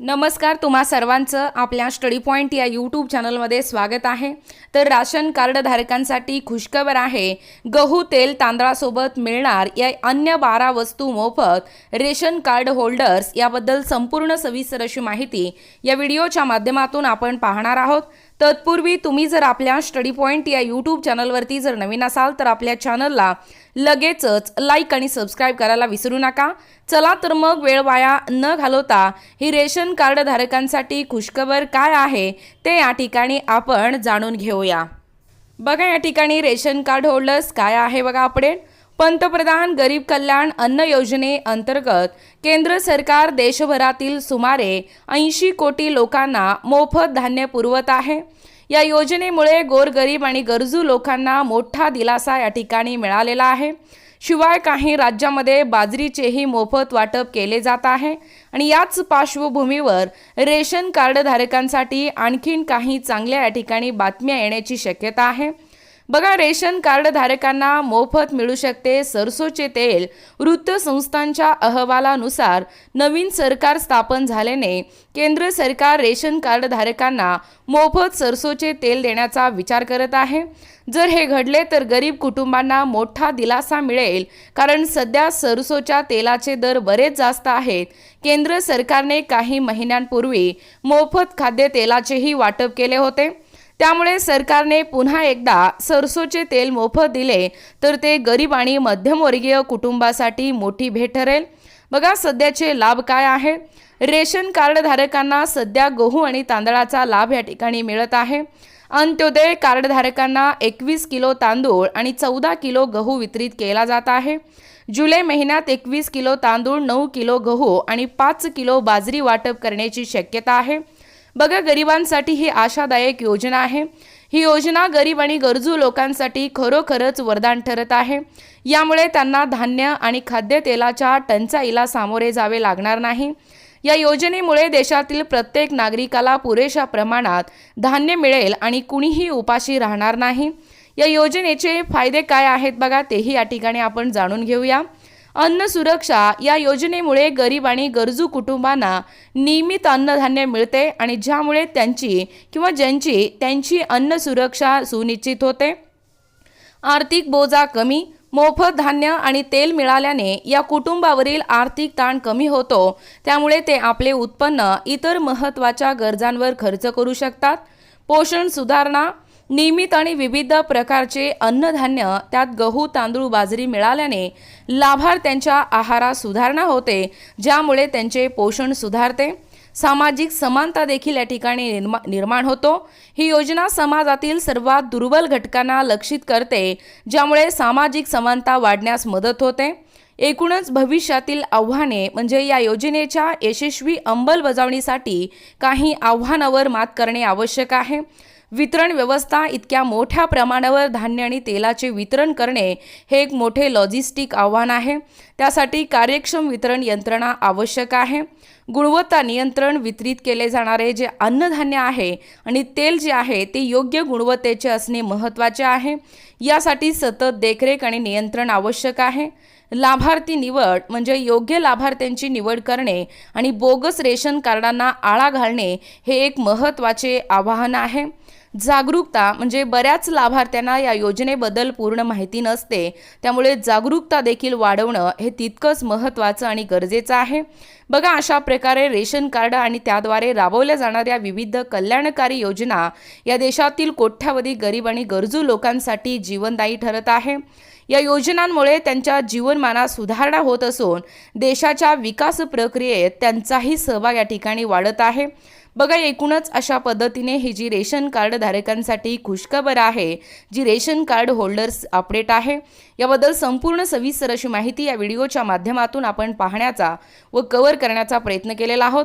नमस्कार तुम्हा सर्वांचं आपल्या स्टडी पॉईंट या यूट्यूब चॅनलमध्ये स्वागत आहे. तर राशन कार्ड धारकांसाठी खुशखबर आहे गहू तेल तांदळासोबत मिळणार या अन्य बारा वस्तू मोफत रेशन कार्ड होल्डर्स याबद्दल संपूर्ण सविस्तर अशी माहिती या व्हिडिओच्या माध्यमातून आपण पाहणार आहोत. तत्पूर्वी तुम्ही जर आपल्या स्टडी पॉईंट या यूट्यूब चॅनलवरती जर नवीन असाल तर आपल्या चॅनलला लगेचच लाईक आणि सबस्क्राईब करायला विसरू नका. चला तर मग वेळ वाया न घालवता ही रेशन कार्ड धारकांसाठी खुशखबर काय आहे ते या ठिकाणी आपण जाणून घेऊया. बघा या ठिकाणी रेशन कार्ड होल्डर्स काय आहे बघा अपडेट पंतप्रधान गरीब कल्याण अन्न योजनेअंतर्गत केंद्र सरकार देशभरातील सुमारे ऐंशी कोटी लोकांना मोफत धान्य पुरवत आहे. या योजनेमुळे गोरगरीब आणि गरजू लोकांना मोठा दिलासा या ठिकाणी मिळालेला आहे. शिवाय काही राज्यामध्ये बाजरीचेही मोफत वाटप केले जात आहे. आणि याच पार्श्वभूमीवर रेशन कार्डधारकांसाठी आणखीन काही चांगल्या या ठिकाणी बातम्या येण्याची शक्यता आहे. बघा रेशन कार्ड धारकांना मोफत मिळू शकते सरसोचे तेल. वृत्तसंस्थांच्या अहवालानुसार नवीन सरकार स्थापन झाल्याने केंद्र सरकार रेशन कार्ड धारकांना मोफत सरसोचे तेल देण्याचा विचार करत आहे. जर हे घडले तर गरीब कुटुंबांना मोठा दिलासा मिळेल कारण सध्या सरसोच्या तेलाचे दर बरेच जास्त आहेत. केंद्र सरकारने काही महिन्यांपूर्वी मोफत खाद्यतेलाचेही वाटप केले होते. त्यामुळे सरकारने पुन्हा एकदा सरसोचे तेल मोफत दिले तर ते गरीब आणि मध्यमवर्गीय कुटुंबासाठी मोठी भेट ठरेल. बघा सध्याचे लाभ काय आहे. रेशन कार्डधारकांना सध्या गहू आणि तांदळाचा लाभ या ठिकाणी मिळत आहे. अंत्योदय कार्डधारकांना एकवीस किलो तांदूळ आणि चौदा किलो गहू वितरित केला जात आहे. जुलै महिन्यात एकवीस किलो तांदूळ नऊ किलो गहू आणि पाच किलो बाजरी वाटप करण्याची शक्यता आहे. बघा गरिबांसाठी ही आशादायक योजना आहे. ही योजना गरीब आणि गरजू लोकांसाठी खरोखरच वरदान ठरत आहे. यामुळे त्यांना धान्य आणि खाद्यतेलाच्या टंचाईला सामोरे जावे लागणार नाही. या योजनेमुळे देशातील प्रत्येक नागरिकाला पुरेशा प्रमाणात धान्य मिळेल आणि कुणीही उपाशी राहणार नाही. या योजनेचे फायदे काय आहेत बघा तेही या ठिकाणी आपण जाणून घेऊया. अन्न सुरक्षा या योजनेमुळे गरीब आणि गरजू कुटुंबांना नियमित अन्नधान्य मिळते आणि ज्यामुळे त्यांची किंवा ज्यांची त्यांची अन्न सुरक्षा सुनिश्चित होते. आर्थिक बोजा कमी मोफत धान्य आणि तेल मिळाल्याने या कुटुंबावरील आर्थिक ताण कमी होतो. त्यामुळे ते आपले उत्पन्न इतर महत्त्वाच्या गरजांवर खर्च करू शकतात. पोषण सुधारणा नियमित आणि विविध प्रकारचे अन्नधान्य त्यात गहू तांदूळ बाजरी मिळाल्याने लाभार्थ्यांच्या आहारात सुधारणा होते ज्यामुळे त्यांचे पोषण सुधारते. सामाजिक समानता देखील या ठिकाणी निर्मा निर्माण होतो. ही योजना समाजातील सर्वात दुर्बल घटकांना लक्षित करते ज्यामुळे सामाजिक समानता वाढण्यास मदत होते. एकूणच भविष्यातील आव्हाने म्हणजे या योजनेच्या यशस्वी अंमलबजावणीसाठी काही आव्हानावर मात करणे आवश्यक आहे. वितरण व्यवस्था इतक्या मोठ्या प्रमाणावर धान्य आणि तेलाचे वितरण करणे हे एक मोठे लॉजिस्टिक आव्हान आहे. त्यासाठी कार्यक्षम वितरण यंत्रणा आवश्यक आहे. गुणवत्ता नियंत्रण वितरित केले जाणारे जे अन्नधान्य आहे आणि तेल जे आहे ते योग्य गुणवत्तेचे असणे महत्त्वाचे आहे. यासाठी सतत देखरेख आणि नियंत्रण आवश्यक आहे. लाभार्थी निवड म्हणजे योग्य लाभार्थ्यांची निवड करणे आणि बोगस रेशन कार्डांना आळा घालणे हे एक महत्त्वाचे आवाहन आहे. जागरूकता म्हणजे बऱ्याच लाभार्थ्यांना या योजनेबद्दल पूर्ण माहिती नसते. त्यामुळे जागरूकता देखील वाढवणं हे तितकंच महत्त्वाचं आणि गरजेचं आहे. बघा अशा प्रकारे रेशन कार्ड आणि त्याद्वारे राबवल्या जाणाऱ्या विविध कल्याणकारी योजना या देशातील कोट्यावधी गरीब आणि गरजू लोकांसाठी जीवनदायी ठरत आहे. या योजनांमुळे त्यांच्या जीवनमानात सुधारणा होत असून देशाच्या विकास प्रक्रियेत त्यांचाही सहभाग या ठिकाणी वाढत आहे. बघा एकूणच अशा पद्धतीने ही जी रेशन कार्ड धारकांसाठी खुशखबर आहे जी रेशन कार्ड होल्डर्स अपडेट आहे याबद्दल संपूर्ण सविस्तर अशी माहिती या व्हिडिओच्या माध्यमातून आपण पाहण्याचा व कव्हर करण्याचा प्रयत्न केलेला आहोत.